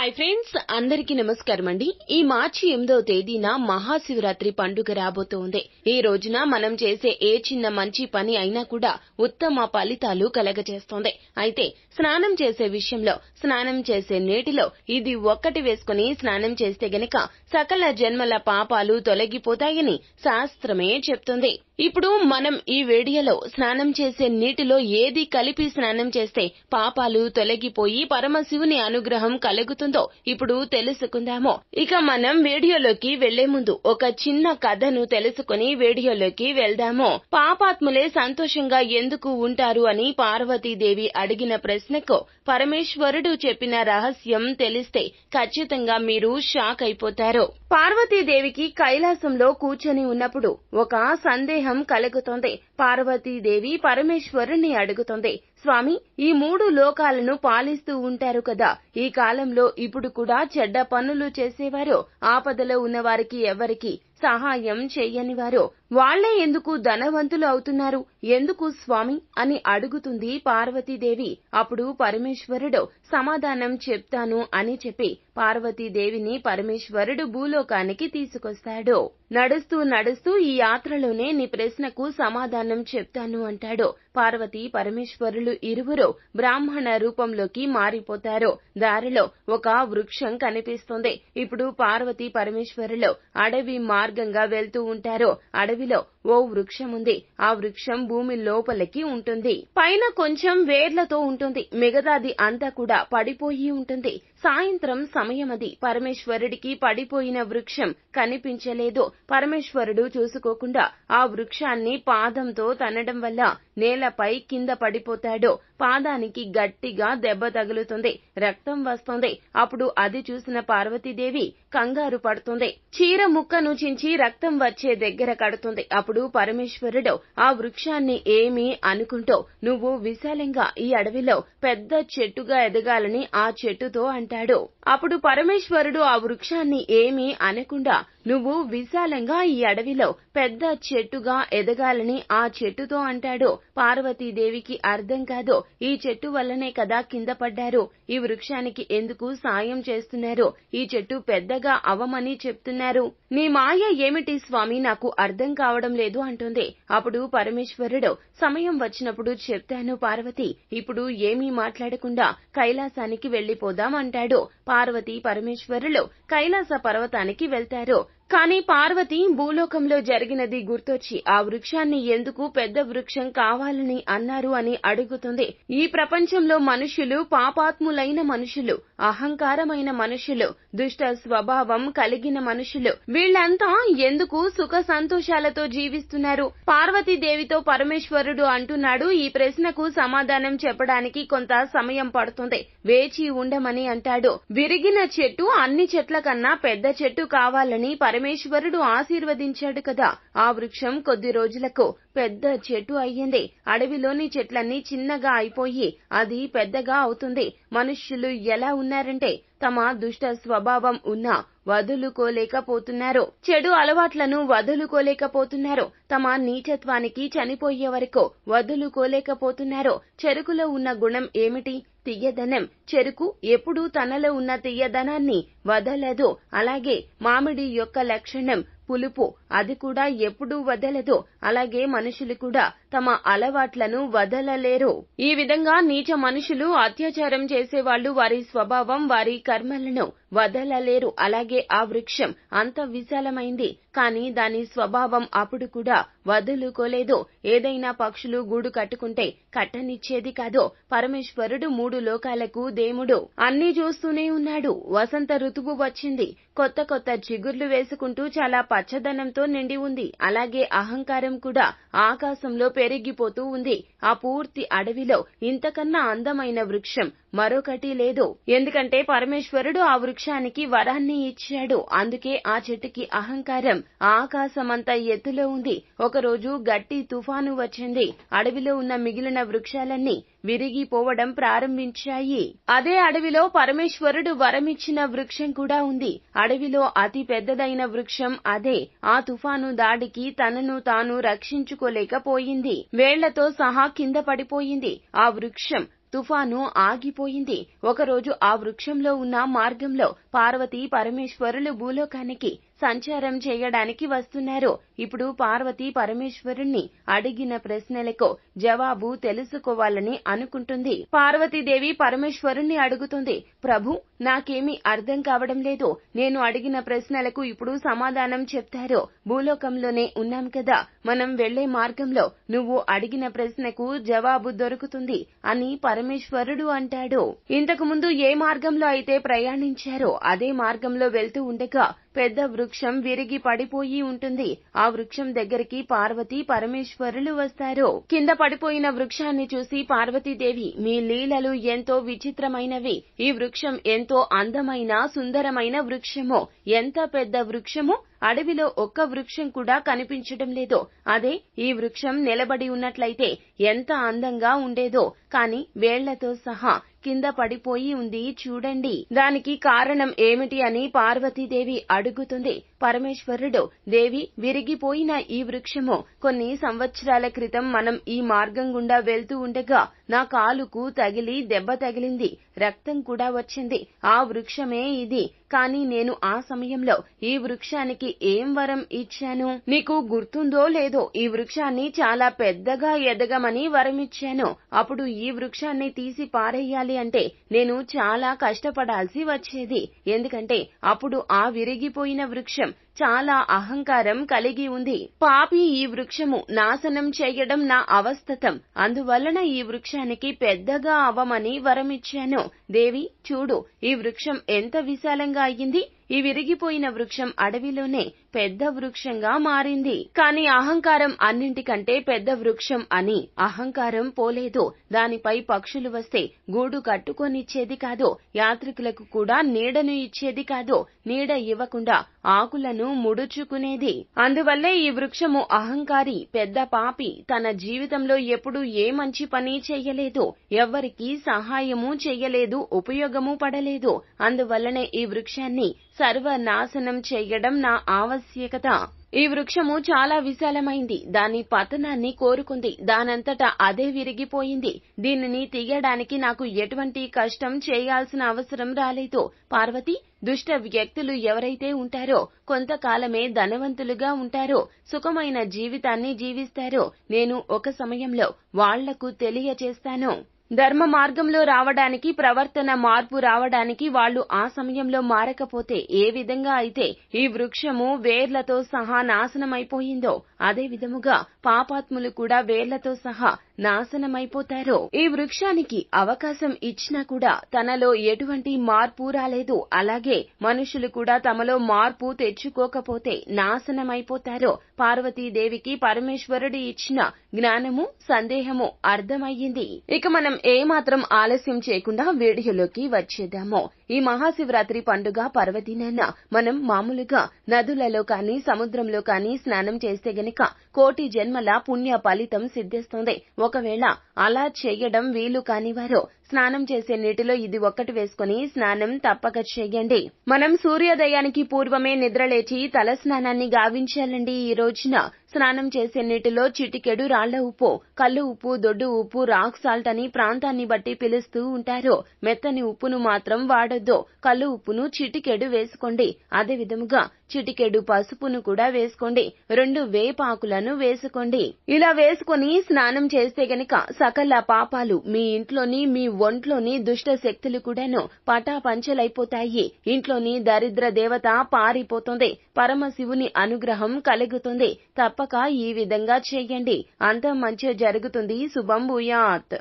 Hi friends అందరికీ నమస్కారం అండి. ఈ మార్చి ఎనిమిదవ తేదీన మహాశివరాత్రి పండుగ రాబోతోంది. ఈ రోజున మనం చేసే ఏ చిన్న మంచి పని అయినా కూడా ఉత్తమ ఫలితాలు కలగజేస్తోంది. అయితే స్నానం చేసే విషయంలో స్నానం చేసే నీటిలో ఇది ఒక్కటి వేసుకుని స్నానం చేస్తే గనక సకల జన్మల పాపాలు తొలగిపోతాయని శాస్త్రమే చెప్తుంది. ఇప్పుడు మనం ఈ వీడియోలో స్నానం చేసే నీటిలో ఏది కలిపి స్నానం చేస్తే పాపాలు తొలగిపోయి పరమశివుని అనుగ్రహం కలుగుతుందో ఇప్పుడు తెలుసుకుందాము. ఇక మనం వీడియోలోకి వెళ్ళే ముందు ఒక చిన్న కథను తెలుసుకుని వీడియోలోకి వెళ్దాము. పాపాత్ములే సంతోషంగా ఎందుకు ఉంటారు అని పార్వతీదేవి అడిగిన ప్రశ్నకు పరమేశ్వరుడు చెప్పిన రహస్యం తెలిస్తే ఖచ్చితంగా మీరు షాక్ అయిపోతారు. పార్వతీదేవికి కైలాసంలో కూర్చొని ఉన్నప్పుడు ఒక సందేహం కలుగుతోంది. పార్వతీదేవి పరమేశ్వరుణ్ణి అడుగుతోంది. స్వామి ఈ మూడు లోకాలను పాలిస్తూ ఉంటారు కదా. ఈ కాలంలో ఇప్పుడు కూడా చెడ్డ పనులు చేసేవారు. ఆపదలో ఉన్నవారికి ఎవరికి సహాయం చేయనివారో. వాళ్ళే ఎందుకు ధనవంతులు అవుతున్నారు? ఎందుకు స్వామి? అని అడుగుతుంది పార్వతీదేవి. అప్పుడు పరమేశ్వరుడు సమాధానం చెప్తాను అని చెప్పి పార్వతీదేవిని పరమేశ్వరుడు భూలోకానికి తీసుకొస్తాడు. నడుస్తూ నడుస్తూ ఈ యాత్రలోనే నీ ప్రశ్నకు సమాధానం చెప్తాను అంటాడు. పార్వతి పరమేశ్వరులు ఇరువురు బ్రాహ్మణ రూపంలోకి మారిపోతారు. దారిలో ఒక వృక్షం కనిపిస్తుంది. ఇప్పుడు పార్వతి పరమేశ్వరులు అడవి మార్గంగా వెళ్తూ ఉంటారు. అడవి అడవిలో ఓ వృక్షం ఉంది. ఆ వృక్షం భూమి లోపలికి ఉంటుంది. పైన కొంచెం వేర్లతో ఉంటుంది. మిగతాది అంతా కూడా పడిపోయి ఉంటుంది. సాయంత్రం సమయమది. పరమేశ్వరుడికి పడిపోయిన వృక్షం కనిపించలేదు. పరమేశ్వరుడు చూసుకోకుండా ఆ వృక్షాన్ని పాదంతో తనడం వల్ల నేలపై కింద పడిపోతాడు. పాదానికి గట్టిగా దెబ్బ తగులుతుంది. రక్తం వస్తుంది. అప్పుడు అది చూసిన పార్వతీదేవి కంగారు పడుతుంది. చీర ముక్కను చించి రక్తం వచ్చే దగ్గర కడుతుంది. అప్పుడు పరమేశ్వరుడు ఆ వృక్షాన్ని ఏమి అనుకుంటూ నువ్వు విశాలంగా ఈ అడవిలో పెద్ద చెట్టుగా ఎదగాలని ఆ చెట్టుతో అంటాడు. అప్పుడు పరమేశ్వరుడు ఆ వృక్షాన్ని ఏమీ అనకుండా నువ్వు విశాలంగా ఈ అడవిలో పెద్ద చెట్టుగా ఎదగాలని ఆ చెట్టుతో అంటాడు. పార్వతీదేవికి అర్థం కాదు. ఈ చెట్టు వల్లనే కదా కింద పడ్డారు. ఈ వృక్షానికి ఎందుకు సాయం చేస్తున్నారు? ఈ చెట్టు పెద్దగా అవమని చెప్తున్నారు. నీ మాయ ఏమిటి స్వామి? నాకు అర్థం కావడం లేదు అంటుంది. అప్పుడు పరమేశ్వరుడు సమయం వచ్చినప్పుడు చెప్తాను పార్వతి. ఇప్పుడు ఏమీ మాట్లాడకుండా కైలాసానికి వెళ్ళిపోదాం అంటాడు. పార్వతి పరమేశ్వరులు కైలాస పర్వతానికి వెళ్తారు. కాని పార్వతి భూలోకంలో జరిగినది గుర్తొచ్చి ఆ వృక్షాన్ని ఎందుకు పెద్ద వృక్షం కావాలని అన్నారు అని అడుగుతుంది. ఈ ప్రపంచంలో మనుషులు పాపాత్ములైన మనుషులు అహంకారమైన మనుషులు దుష్ట స్వభావం కలిగిన మనుషులు. వీళ్ళంతా ఎందుకు సుఖ సంతోషాలతో జీవిస్తున్నారు? పార్వతీదేవితో పరమేశ్వరుడు అంటున్నాడు. ఈ ప్రశ్నకు సమాధానం చెప్పడానికి కొంత సమయం పడుతుంది. వేచి ఉండమని అంటాడు. విరిగిన చెట్టు అన్ని చెట్ల కన్నా పెద్ద చెట్టు కావాలని పరమేశ్వరుడు ఆశీర్వదించాడు కదా. ఆ వృక్షం కొద్ది రోజులకు పెద్ద చెట్టు అయ్యింది. అడవిలోని చెట్లన్నీ చిన్నగా అయిపోయి అది పెద్దగా అవుతుంది. మనుష్యులు ఎలా ఉన్నారంటే తమ దుష్ట స్వభావం ఉన్నా వదులుకోలేకపోతున్నారు. చెడు అలవాట్లను వదులుకోలేకపోతున్నారు. తమ నీచత్వానికి చనిపోయే వరకు వదులుకోలేకపోతున్నారు. చెరుకులో ఉన్న గుణం ఏమిటి? తియ్యదనం చెరుకు ఎప్పుడూ తనలో ఉన్న తియ్యదనాన్ని వదలదు. అలాగే మామిడి యొక్క లక్షణం పులుపు. అది కూడా ఎప్పుడూ వదలదు. అలాగే మనుషులు కూడా తమ అలవాట్లను వదలలేరు. ఈ విధంగా నీచ మనుషులు అత్యాచారం చేసేవాళ్ళు వారి స్వభావం వారి కర్మలను వదలలేరు. అలాగే ఆ వృక్షం అంత విశాలమైంది కానీ దాని స్వభావం అప్పుడు కూడా వదులుకోలేదు. ఏదైనా పక్షులు గూడు కట్టుకుంటే కట్టనిచ్చేది కాదు. పరమేశ్వరుడు మూడు లోకాలకు దేముడు అన్ని చూస్తూనే ఉన్నాడు. వసంత ఋతువు వచ్చింది. కొత్త కొత్త చిగుర్లు వేసుకుంటూ చాలా పచ్చదనంతో నిండి ఉంది. అలాగే అహంకారం కూడా ఆకాశంలో పెరిగిపోతూ ఉంది. ఆ పూర్తి అడవిలో ఇంతకన్నా అందమైన వృక్షం మరొకటి లేదు. ఎందుకంటే పరమేశ్వరుడు ఆ వృక్షానికి వరాన్ని ఇచ్చాడు. అందుకే ఆ చెట్టుకి అహంకారం ఆకాశమంత ఎత్తులో ఉంది. ఒకరోజు గట్టి తుఫాను వచ్చింది. అడవిలో ఉన్న మిగిలిన వృక్షాలన్నీ విరిగిపోవడం ప్రారంభించాయి. అదే అడవిలో పరమేశ్వరుడు వరమిచ్చిన వృక్షం కూడా ఉంది. అడవిలో అతి పెద్దదైన వృక్షం అదే. ఆ తుఫాను దాడికి తనను తాను రక్షించుకోలేకపోయింది. వేళ్ళతో సహా కింద పడిపోయింది. ఆ వృక్షం తుఫాను ఆగిపోయింది. ఒకరోజు ఆ వృక్షంలో ఉన్న మార్గంలో పార్వతి పరమేశ్వరులు భూలోకానికి సంచారం చేయడానికి వస్తున్నారు. ఇప్పుడు పార్వతి పరమేశ్వరుణ్ణి అడిగిన ప్రశ్నలకు జవాబు తెలుసుకోవాలని అనుకుంటుంది. పార్వతీదేవి పరమేశ్వరుణ్ణి అడుగుతుంది ప్రభు నాకేమీ అర్థం కావడం లేదు. నేను అడిగిన ప్రశ్నలకు ఇప్పుడు సమాధానం చెప్తారు. భూలోకంలోనే ఉన్నాం కదా. మనం వెళ్ళే మార్గంలో నువ్వు అడిగిన ప్రశ్నకు జవాబు దొరుకుతుంది అని పరమేశ్వరుడు అంటాడు. ఇంతకు ముందు ఏ మార్గంలో అయితే ప్రయాణించారో అదే మార్గంలో వెళ్తూ ఉండగా పెద్ద వృక్షం విరిగి పడిపోయి ఉంటుంది. ఆ వృక్షం దగ్గరికి పార్వతి పరమేశ్వరులు వస్తారు. కింద పడిపోయిన వృక్షాన్ని చూసి పార్వతీదేవి మీ లీలలు ఎంతో విచిత్రమైనవి. ఈ వృక్షం ఎంతో అందమైన సుందరమైన వృక్షము. ఎంత పెద్ద వృక్షము? అడవిలో ఒక్క వృక్షం కూడా కనిపించడం లేదు. అదే ఈ వృక్షం నిలబడి ఉన్నట్లయితే ఎంత అందంగా ఉండేదో. కాని వేళ్ళతో సహా కింద పడిపోయి ఉంది. చూడండి. దానికి కారణం ఏమిటి అని పార్వతీదేవి అడుగుతుంది. పరమేశ్వరుడు దేవి విరిగిపోయిన ఈ వృక్షము. కొన్ని సంవత్సరాల క్రితం మనం ఈ మార్గం గుండా వెళ్తూ ఉండగా నా కాలుకు తగిలి దెబ్బ తగిలింది రక్తం కూడా వచ్చింది. ఆ వృక్షమే ఇది. కానీ నేను ఆ సమయంలో ఈ వృక్షానికి ఏం వరం ఇచ్చాను? నీకు గుర్తుందో లేదో ఈ వృక్షాన్ని చాలా పెద్దగా ఎదగమని వరమిచ్చాను. అప్పుడు ఈ వృక్షాన్ని తీసి పారేయాలి అంటే నేను చాలా కష్టపడాల్సి వచ్చేది. ఎందుకంటే అప్పుడు ఆ విరిగిపోయిన వృక్షం చాలా అహంకారం కలిగి ఉంది. పాపి ఈ వృక్షము నాశనం చేయడం నా అవస్థతం. అందువలన ఈ వృక్షానికి పెద్దగా అవ్వమని వరమిచ్చాను. దేవి చూడు ఈ వృక్షం ఎంత విశాలంగా అయ్యింది. ఈ విరిగిపోయిన వృక్షం అడవిలోనే పెద్ద వృక్షంగా మారింది. కానీ అహంకారం అన్నింటికంటే పెద్ద వృక్షం అని. అహంకారం పోలేదు. దానిపై పక్షులు వస్తే గూడు కట్టుకొనిచ్చేది కాదు. యాత్రికులకు కూడా నీడను ఇచ్చేది కాదు. నీడ ఇవ్వకుండా ఆకులను ముడుచుకునేది. అందువల్లే ఈ వృక్షము అహంకారి పెద్ద పాపి. తన జీవితంలో ఎప్పుడు ఏ మంచి పని చెయ్యలేదు ఎవ్వరికీ సహాయము చెయ్యలేదు ఉపయోగము పడలేదు. అందువల్లనే ఈ వృక్షాన్ని సర్వనాశనం చెయ్యడం నా ఆవశ్యకత. ఈ వృక్షము చాలా విశాలమైంది. దాని పతనాన్ని కోరుకుంది. దానంతటా అదే విరిగిపోయింది. దీనిని తీయడానికి నాకు ఎటువంటి కష్టం చేయాల్సిన అవసరం రాలేదు. పార్వతి దుష్ట వ్యక్తులు ఎవరైతే ఉంటారో కొంతకాలమే ధనవంతులుగా ఉంటారో సుఖమైన జీవితాన్ని జీవిస్తారో నేను ఒక సమయంలో వాళ్ళకు తెలియచేస్తాను. ధర్మ మార్గంలో రావడానికి ప్రవర్తన మార్పు రావడానికి వాళ్ళు ఆ సమయంలో మారకపోతే ఏ విధంగా అయితే ఈ వృక్షము వేర్లతో సహా నాశనమైపోయిందో అదే విధముగా పాపాత్ములు కూడా వేర్లతో సహా నాశనమైపోతారో? ఈ వృక్షానికి అవకాశం ఇచ్చినా కూడా తనలో ఎటువంటి మార్పు రాలేదు. అలాగే మనుషులు కూడా తమలో మార్పు తెచ్చుకోకపోతే నాశనమైపోతారో? పార్వతీదేవికి పరమేశ్వరుడు ఇచ్చిన జ్ఞానము సందేహము అర్థమయ్యింది. ఇక మనం ఏమాత్రం ఆలస్యం చేయకుండా వీడియోలోకి వచ్చేద్దాము. ఈ మహాశివరాత్రి పండుగ పర్వదినాన మనం మామూలుగా నదులలో కానీ సముద్రంలో కానీ స్నానం చేస్తే గనక కోటి జన్మల పుణ్య ఫలితం సిద్ధిస్తుంది. ఒకవేళ అలా చేయడం వీలు కానివారు స్నానం చేసే నీటిలో ఇది ఒక్కటి వేసుకుని స్నానం తప్పక చేయండి. మనం సూర్యోదయానికి పూర్వమే నిద్రలేచి తల స్నానాన్ని గావించాలండి ఈ రోజున. స్నానం చేసే నీటిలో చిటికెడు రాళ్ళ ఉప్పు కళ్ళు ఉప్పు దొడ్డు ఉప్పు రాక్ సాల్ట్ అని ప్రాంతాన్ని బట్టి పిలుస్తూ ఉంటారు. మెత్తని ఉప్పును మాత్రం వాడొద్దు. కళ్ళు ఉప్పును చిటికెడు వేసుకోండి. అదే విధముగా చిటికెడు పసుపును కూడా వేసుకోండి. రెండు వేపాకులను వేసుకోండి. ఇలా వేసుకుని స్నానం చేస్తే గనక సకల పాపాలు మీ ఇంట్లోని మీ ఒంట్లోని దుష్ట శక్తులు కూడాను పటాపంచలైపోతాయి. ఇంట్లోని దరిద్ర దేవత పారిపోతుంది. పరమశివుని అనుగ్రహం కలుగుతుంది. తప్పక ఈ విధంగా చేయండి. అంత మంచి జరుగుతుంది. శుభం భూయాత్.